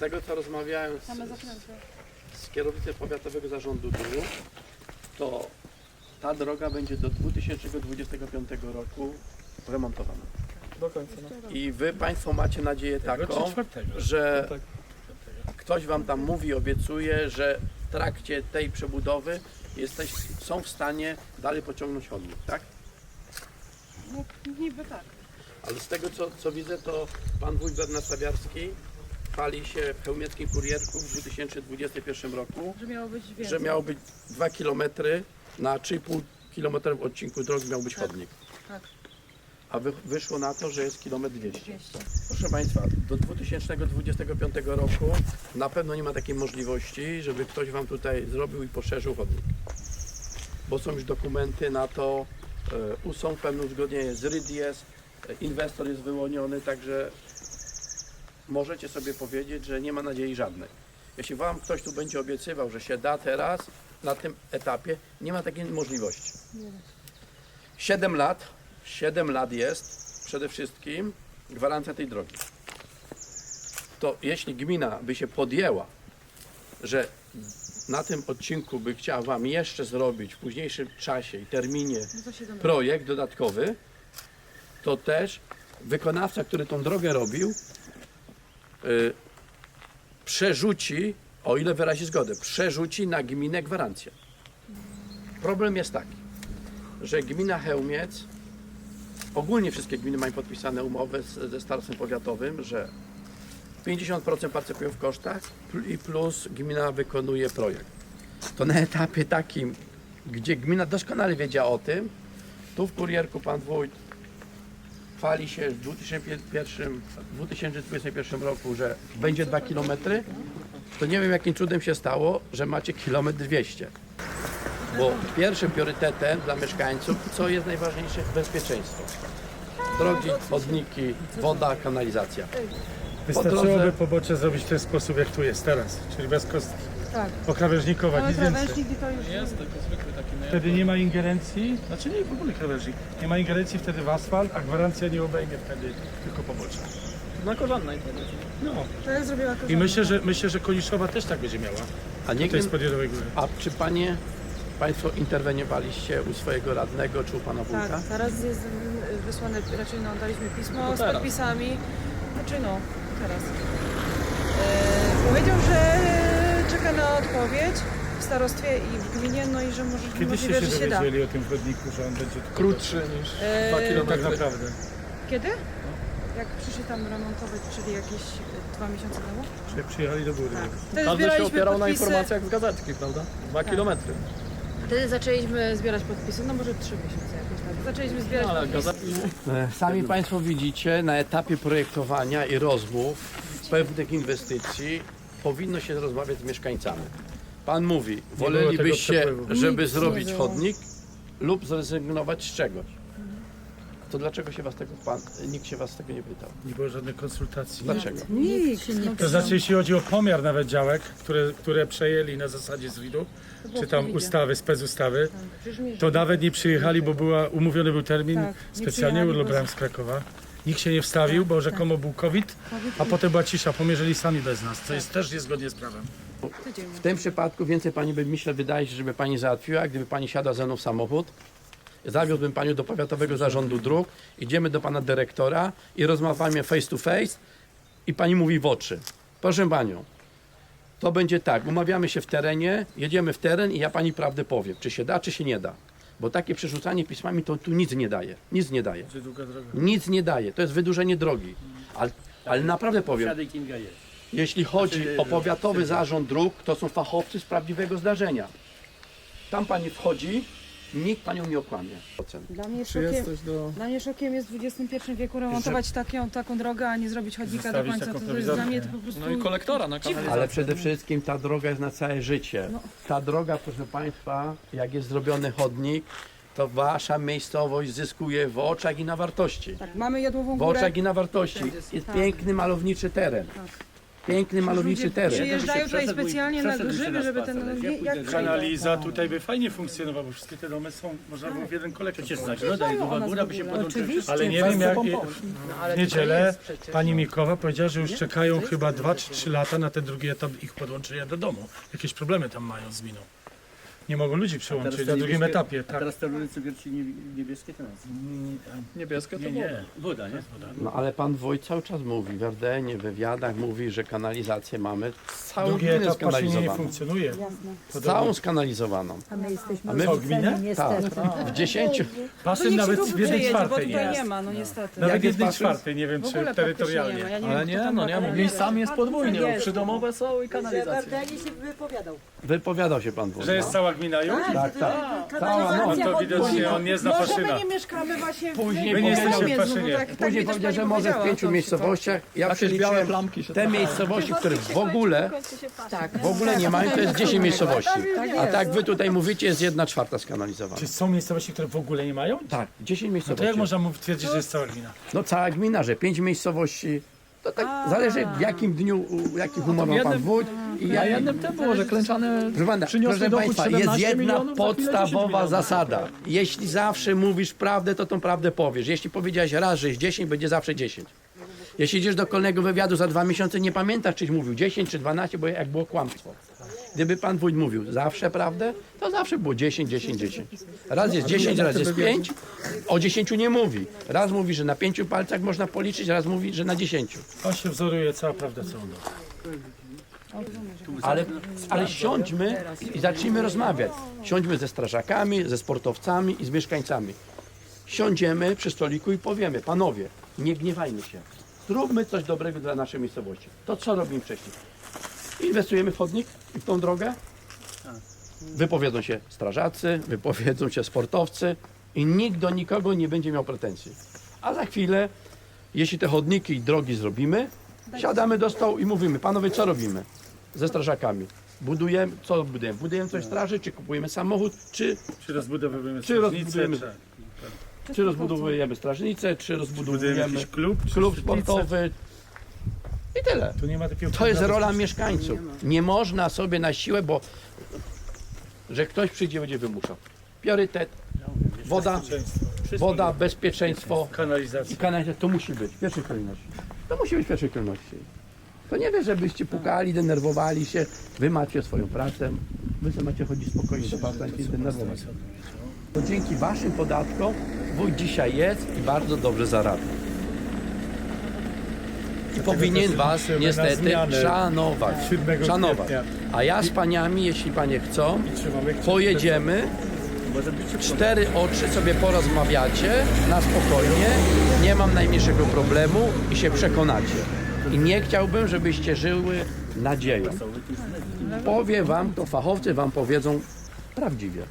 tego co rozmawiałem z, zakręty. z kierownicą powiatowego zarządu dróg, to ta droga będzie do 2025 roku remontowana. Do końca. No. I wy Państwo macie nadzieję taką, że Tak. ktoś Wam tam mówi, obiecuje, że w trakcie tej przebudowy jesteś, są w stanie dalej pociągnąć chodnik, tak? No niby tak. Ale z tego co, co widzę, to Pan Wójt Bernard Stawiarski chwali się w Chełmieckim Kurierku w 2021 roku, Że miało być więcej. że miało być 2 km na 3,5 km odcinku drogi miał być Tak. chodnik. Tak. A wy, wyszło na to, że jest kilometr 200. 200. Proszę Państwa, do 2025 roku na pewno nie ma takiej możliwości, żeby ktoś Wam tutaj zrobił i poszerzył chodnik. Bo są już dokumenty na to, e, są pewne uzgodnienie z RIDIES, e, inwestor jest wyłoniony, także możecie sobie powiedzieć, że nie ma nadziei żadnej. Jeśli Wam ktoś tu będzie obiecywał, że się da teraz, na tym etapie, nie ma takiej możliwości. 7 lat, 7 lat jest przede wszystkim gwarancja tej drogi. To jeśli gmina by się podjęła, że na tym odcinku by chciała Wam jeszcze zrobić w późniejszym czasie i terminie No to 7 projekt dodatkowy, to też wykonawca, który tą drogę robił, y, przerzuci, o ile wyrazi zgodę, przerzuci na gminę gwarancję. Problem jest taki, że gmina Chełmiec, ogólnie wszystkie gminy mają podpisane umowy z, ze starostwem powiatowym, że 50% partycypują w kosztach i plus gmina wykonuje projekt. To na etapie takim, gdzie gmina doskonale wiedziała o tym, tu w kurierku pan wójt chwali się w 2001, 2021 roku, że będzie 2 km, to nie wiem jakim cudem się stało, że macie kilometr 200. Bo pierwszym priorytetem dla mieszkańców, co jest najważniejsze, bezpieczeństwo. Drogi, chodniki, woda, kanalizacja. Wystarczyłoby drodze- pobocze zrobić w ten sposób, jak tu jest teraz, czyli bez kostki. Tak. Okrawężnikowa, nic więcej. krawężnik i to już Jest tylko zwykły taki najazd. Wtedy nie ma ingerencji, znaczy nie w ogóle krawężnik, nie ma ingerencji wtedy w asfalt, a gwarancja nie obejmie wtedy tylko pobocze. Na korzonnej wtedy. No. To jak zrobiła I myślę, że myślę, że Koniszowa też tak będzie miała. A nie To jest Podjedowej Góry. A czy panie, państwo interweniowaliście u swojego radnego czy u pana wójta? Tak, teraz jest mm, wysłane, raczej no, daliśmy pismo No z teraz. podpisami. Znaczy no, teraz. E, powiedział, że odpowiedź w starostwie i w gminie, no i że może Kiedyście możliwe, się że się da. dowiedzieli o tym chodniku, że on będzie tylko Krótszy niż Eee, 2 Tak km. naprawdę. Kiedy? Jak przyszli tam remontować, czyli jakieś e, dwa miesiące temu? Czyli przyjechali do góry. Tak. Wtedy Każdy się zbieraliśmy opierał na podpisy. informacjach z gazetki, prawda? 2 Tak. km. Wtedy zaczęliśmy zbierać podpisy, no może trzy miesiące jakoś tak. Zaczęliśmy zbierać Ale podpisy. gazetki... E, Sami Państwo widzicie, na etapie projektowania i rozmów pewnych inwestycji powinno się rozmawiać z mieszkańcami. Pan mówi, wolelibyście, przepływu. żeby Nic nie zrobić było. chodnik lub zrezygnować z czegoś. To dlaczego się was tego pan, nikt się was tego nie pytał? Nie było żadnych konsultacji. Dlaczego? Nikt się nie To znaczy, jeśli chodzi o pomiar nawet działek, które, które przejęli na zasadzie ZWID-u, czy tam ustawy, specustawy, to nawet nie przyjechali, bo była, umówiony był termin, Tak, nie specjalnie przyjechali, urlop brałem z Krakowa. Nikt się nie wstawił, bo rzekomo był COVID, a potem była cisza, pomierzyli sami bez nas, co jest też niezgodnie z prawem. W tym przypadku więcej pani by, myślę, wydaje się, żeby pani załatwiła, gdyby pani siadła ze mną w samochód. Zawiódłbym panią do powiatowego zarządu dróg, idziemy do pana dyrektora i rozmawiamy face to face i pani mówi w oczy. Proszę panią, to będzie tak, umawiamy się w terenie, jedziemy w teren i ja pani prawdę powiem, czy się da, czy się nie da. Bo takie przerzucanie pismami to tu nic nie daje. Nic nie daje. Droga. Nic nie daje. To jest wydłużenie drogi. Ale, ale naprawdę powiem, Świadek Kinga jest. jeśli chodzi o powiatowy zarząd dróg, to są fachowcy z prawdziwego zdarzenia. Tam pani wchodzi, nikt panią nie okłamie. Dla mnie Czy szokiem, jest coś do... dla mnie szokiem jest w XXI wieku remontować taką, taką drogę, a nie zrobić chodnika do Zostawić końca. taką To jest dla mnie to po prostu... No i kolektora na kanalizację. Ale przede wszystkim ta droga jest na całe życie. No. Ta droga, proszę Państwa, jak jest zrobiony chodnik, to Wasza miejscowość zyskuje w oczach i na wartości. Tak, mamy jodłową W górę. oczach i na wartości. Jest Tak. piękny, malowniczy teren. Piękny, malowniczy teren. Przyjeżdżają tutaj specjalnie na grzyby, żeby ten... Jak Kanaliza tutaj by fajnie funkcjonowała, bo wszystkie te domy są, można było w jeden kolektor Przecież zagroda i Góra by się podłączyły. Ale nie wiem, jak w niedzielę pani Mikowa powiedziała, że już czekają chyba 2 czy 3 lata na ten drugi etap ich podłączenia do domu. Jakieś problemy tam mają z miną. Nie mogą ludzi przełączyć na drugim etapie. A Tak. teraz te rury cukierci nie- niebieskie to nas. Niebieskie to Nie, nie. Woda, nie? No ale pan Wójt cały czas mówi, w Ardenie, w wywiadach mówi, że kanalizację mamy całą Drugi gminę etap właśnie nie skanalizowaną. funkcjonuje. Jasne. Całą skanalizowaną. A my jesteśmy A my- odrzuceni, gminę? niestety. W dziesięciu, To Basen niech się nawet tu w jednej bo czwartej tutaj nie jest. ma, no niestety. Nawet Jak w jest jednej czwartej, nie wiem W czy praktycznie terytorialnie. nie ma. Ja nie Ale wiem, kto nie, tam no ma nie, kanał. miejscami jest podwójnie, przydomowe są i kanalizacja. Wardanie się wypowiadał. Wypowiadał się pan Wójt. Że jest no. cała gmina już? Tak, tak. Cała, no. No to widocznie on nie zna Może my nie mieszkamy właśnie w Później Wy nie jesteście w Faszynie. bo tak- tak Później powiedział, że może w pięciu miejscowościach. Ja Jakieś białe przeliczyłem plamki się te tam- miejscowości, które w ogóle, Tak. w ogóle nie mają, to jest 10 miejscowości. A tak wy tutaj mówicie, jest jedna czwarta skanalizowana. Czy są miejscowości, które w ogóle nie mają? Tak, 10 No to miejscowości. jak można mu twierdzić, że jest cała gmina? No cała gmina, że 5 miejscowości. To tak zależy w jakim dniu, u jakich umowach pan jednym- wójt i Ja jednym tym było, że klęczane Proszę, pana, przyniosły proszę dochód Państwa, 17 jest jedna milionów, za chwilę 10 podstawowa milionów. zasada. Jeśli zawsze mówisz prawdę, to tą prawdę powiesz. Jeśli powiedziałeś raz, że jest 10, będzie zawsze 10. Jeśli idziesz do kolejnego wywiadu za dwa miesiące, nie pamiętasz, czyś mówił 10 czy 12, bo jak było kłamstwo. Gdyby pan wójt mówił zawsze prawdę, to zawsze było 10, 10, 10. Raz jest 10, raz jest 5, o 10 nie mówi. Raz mówi, że na pięciu palcach można policzyć, raz mówi, że na 10. On się wzoruje, cała prawda co on da. Ale, ale siądźmy i zacznijmy rozmawiać. Siądźmy ze strażakami, ze sportowcami i z mieszkańcami. Siądziemy przy stoliku i powiemy, panowie, nie gniewajmy się. Zróbmy coś dobrego dla naszej miejscowości. To co robimy wcześniej? Inwestujemy w chodnik i w tą drogę. Wypowiedzą się strażacy, wypowiedzą się sportowcy i nikt do nikogo nie będzie miał pretensji. A za chwilę, jeśli te chodniki i drogi zrobimy, siadamy do stołu i mówimy, panowie, co robimy ze strażakami? Budujemy, co budujemy? Budujemy coś straży, czy kupujemy samochód, czy, Czy rozbudowujemy Czy rozbudujemy- czy czy rozbudowujemy strażnicę, czy budujemy rozbudowujemy jakiś klub, czy klub sportowy i tyle. Tu nie ma takiego To jest rola mieszkańców. Nie można sobie na siłę, bo że ktoś przyjdzie będzie wymuszał. Priorytet, woda, Bezpieczeństwo. woda, bezpieczeństwo i Kanalizacja. To musi być w pierwszej kolejności. To musi być w pierwszej kolejności. To nie wie, żebyście pukali, denerwowali się. Wy macie swoją pracę. Wy sobie macie chodzić spokojnie do pracy, nie denerwować. To dzięki waszym podatkom wójt dzisiaj jest i bardzo dobrze zarabia. I powinien was niestety szanować. 7 Szanować. A ja z paniami, jeśli panie chcą, pojedziemy, cztery oczy sobie porozmawiacie na spokojnie, nie mam najmniejszego problemu i się przekonacie. I nie chciałbym, żebyście żyły nadzieją. Powie wam, to fachowcy wam powiedzą prawdziwie.